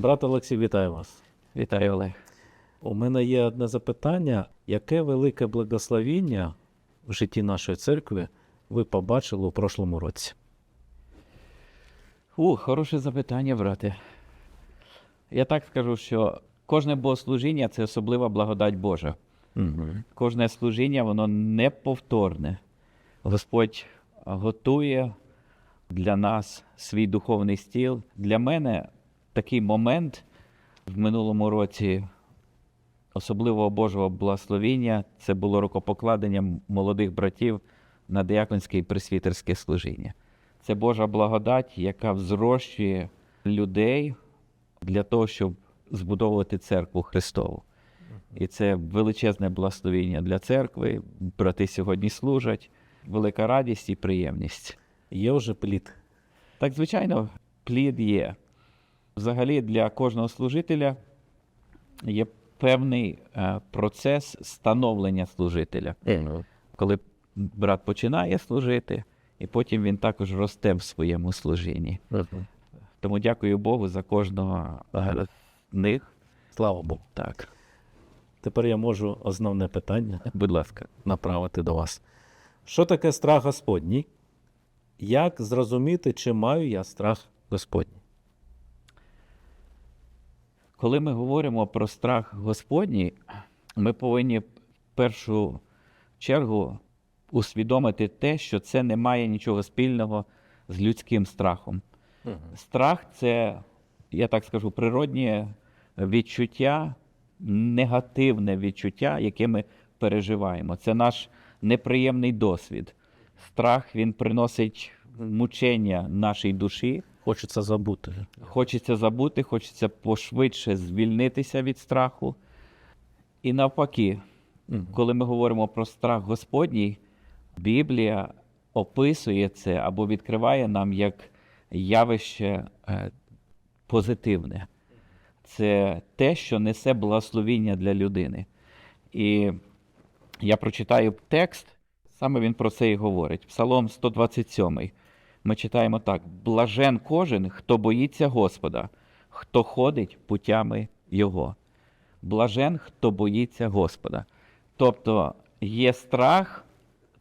Брат Олексій, вітаю вас. Вітаю, Олег. У мене є одне запитання: яке велике благословіння в житті нашої церкви ви побачили у прошлому році? У, хороше запитання, брате. Я так скажу, що кожне богослужіння це особлива благодать Божа. Угу. Кожне служіння, воно неповторне. Господь готує для нас свій духовний стіл. Для мене такий момент в минулому році особливого Божого благословіння це було рукопокладення молодих братів на дияконське і пресвітерське служіння. Це Божа благодать, яка взрощує людей для того, щоб збудовувати церкву Христову. І це величезне благословіння для церкви. Брати сьогодні служать, велика радість і приємність. Є вже плід. Так, звичайно, плід є. Взагалі для кожного служителя є певний е, процес становлення служителя. Коли брат починає служити, і потім він також росте в своєму служінні. Тому дякую Богу за кожного е, з них. Слава Богу. Так, Тепер я можу основне питання будь ласка. направити до вас. Що таке страх Господній? Як зрозуміти, чи маю я страх Господній? Коли ми говоримо про страх Господній, ми повинні в першу чергу усвідомити те, що це не має нічого спільного з людським страхом. Страх це, я так скажу, природнє відчуття, негативне відчуття, яке ми переживаємо. Це наш неприємний досвід. Страх він приносить мучення нашій душі. Хочеться забути. Хочеться забути, хочеться пошвидше звільнитися від страху. І навпаки, коли ми говоримо про страх Господній, Біблія описує це або відкриває нам як явище е, позитивне. Це те, що несе благословіння для людини. І я прочитаю текст, саме він про це і говорить. Псалом 127. Ми читаємо так: блажен кожен, хто боїться Господа, хто ходить путями Його. Блажен, хто боїться Господа. Тобто є страх,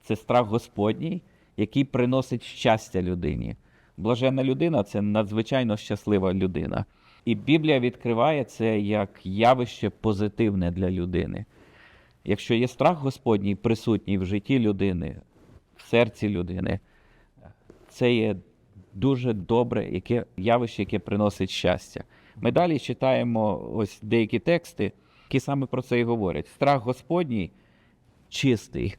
це страх Господній, який приносить щастя людині. Блаженна людина це надзвичайно щаслива людина. І Біблія відкриває це як явище позитивне для людини. Якщо є страх Господній присутній в житті людини, в серці людини, це є дуже добре яке явище, яке приносить щастя. Ми далі читаємо ось деякі тексти, які саме про це і говорять. Страх Господній чистий,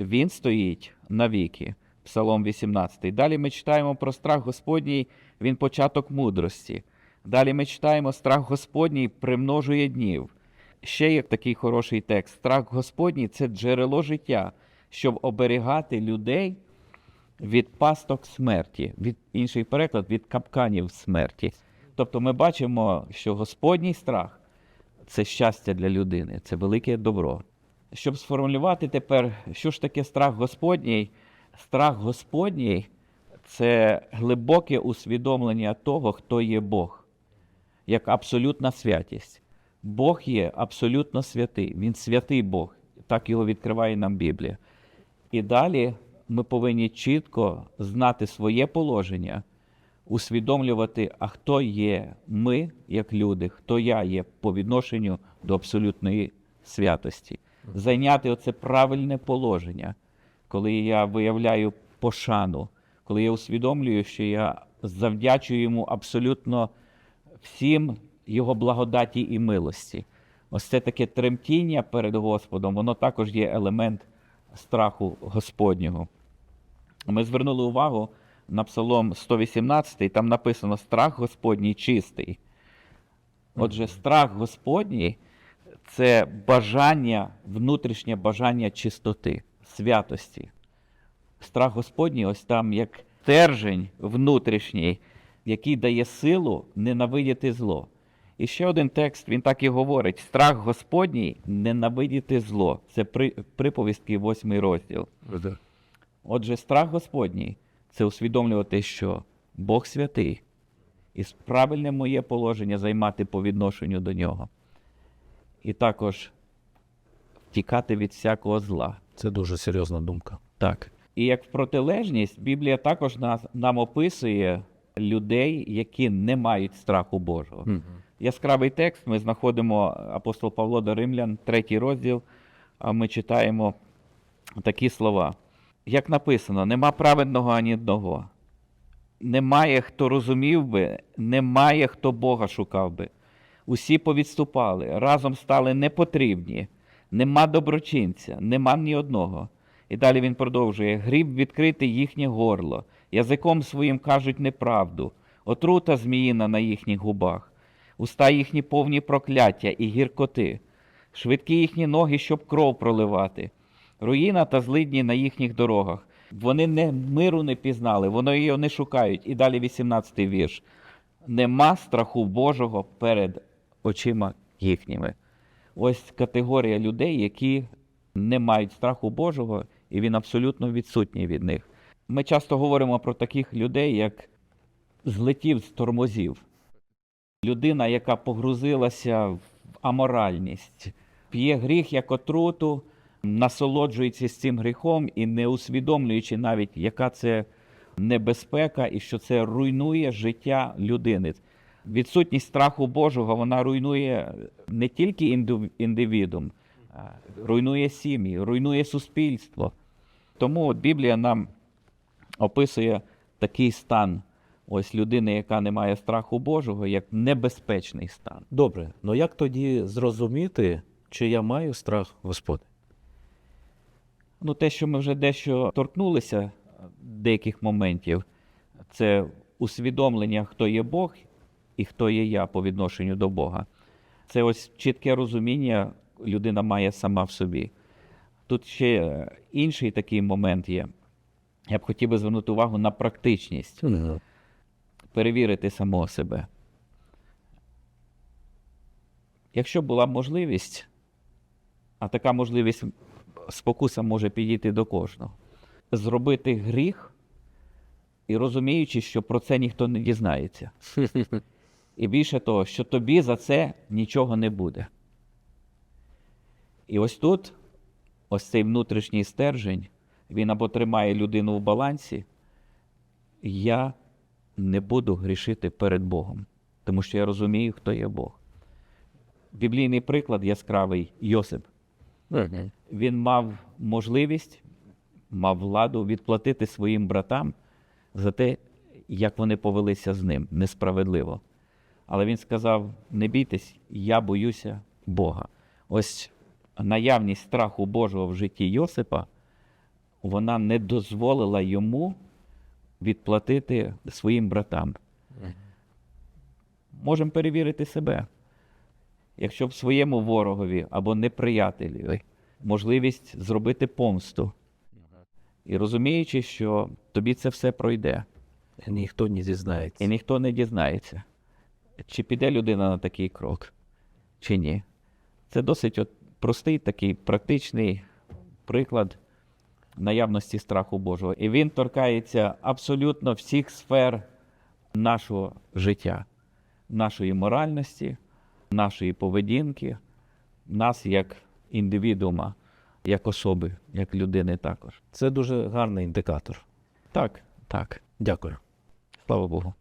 він стоїть навіки. Псалом 18. Далі ми читаємо про страх Господній, він початок мудрості. Далі ми читаємо страх Господній примножує днів. Ще є такий хороший текст. Страх Господній це джерело життя, щоб оберігати людей від пасток смерті, від інший переклад від капканів смерті. Тобто ми бачимо, що Господній страх це щастя для людини, це велике добро. Щоб сформулювати тепер, що ж таке страх Господній, страх Господній це глибоке усвідомлення того, хто є Бог, як абсолютна святість. Бог є абсолютно святий, Він святий Бог, так його відкриває нам Біблія. І далі ми повинні чітко знати своє положення, усвідомлювати, а хто є ми, як люди, хто я є по відношенню до абсолютної святості. Зайняти оце правильне положення, коли я виявляю пошану, коли я усвідомлюю, що я завдячую йому абсолютно всім його благодаті і милості. Ось це таке тремтіння перед Господом, воно також є елемент страху Господнього. Ми звернули увагу на Псалом 118, там написано страх Господній чистий. Отже, страх Господній це бажання, внутрішнє бажання чистоти, святості. Страх Господній, ось там як стержень внутрішній, який дає силу ненавидіти зло. І ще один текст, він так і говорить: страх Господній ненавидіти зло. Це при, приповістки, 8 розділ. Отже, страх Господній це усвідомлювати, що Бог святий, і правильне моє положення займати по відношенню до нього. І також втікати від всякого зла. Це дуже серйозна думка. Так. І як протилежність, Біблія також нас, нам описує людей, які не мають страху Божого. Яскравий текст ми знаходимо апостол Павло до Римлян, третій розділ, а ми читаємо такі слова. Як написано, нема праведного ані одного. Немає, хто розумів би, немає, хто Бога шукав би. Усі повідступали, разом стали непотрібні, нема доброчинця, нема ні одного. І далі він продовжує: гріб відкрити їхнє горло, язиком своїм кажуть неправду, отрута зміїна на їхніх губах, уста їхні повні прокляття і гіркоти, швидкі їхні ноги, щоб кров проливати, руїна та злидні на їхніх дорогах. Вони не миру не пізнали, вони його не шукають. І далі 18-й вірш. Нема страху Божого перед очима їхніми. Ось категорія людей, які не мають страху Божого, і він абсолютно відсутній від них. Ми часто говоримо про таких людей, як злетів з тормозів. Людина, яка погрузилася в аморальність, п'є гріх як отруту, насолоджується цим гріхом і не усвідомлюючи навіть, яка це небезпека і що це руйнує життя людини. Відсутність страху Божого вона руйнує не тільки індивідум, руйнує сім'ї, руйнує суспільство. Тому от Біблія нам описує такий стан ось людини, яка не має страху Божого, як небезпечний стан. Добре, ну як тоді зрозуміти, чи я маю страх Господи? Ну, те, що ми вже дещо торкнулися деяких моментів, це усвідомлення, хто є Бог і хто є я по відношенню до Бога. Це ось чітке розуміння людина має сама в собі. Тут ще інший такий момент є. Я б хотів би звернути увагу на практичність, перевірити самого себе. Якщо була можливість, а така можливість спокуса може підійти до кожного, зробити гріх і розуміючи, що про це ніхто не дізнається. І більше того, що тобі за це нічого не буде. І ось тут, ось цей внутрішній стержень, він або тримає людину в балансі, я не буду грішити перед Богом, тому що я розумію, хто є Бог. Біблійний приклад яскравий Йосип. Він мав можливість, мав владу відплатити своїм братам за те, як вони повелися з ним несправедливо. Але він сказав: не бійтесь, я боюся Бога. Ось наявність страху Божого в житті Йосипа, вона не дозволила йому відплатити своїм братам. Можемо перевірити себе. Якщо в своєму ворогові або неприятелі можливість зробити помсту, і розуміючи, що тобі це все пройде, Ніхто не зізнається. і ніхто не дізнається, чи піде людина на такий крок, чи ні. Це досить от простий такий практичний приклад наявності страху Божого. І він торкається абсолютно всіх сфер нашого життя, нашої моральності, нашої поведінки, нас як індивідуума, як особи, як людини також. Це дуже гарний індикатор. Так, так. Дякую. Слава Богу.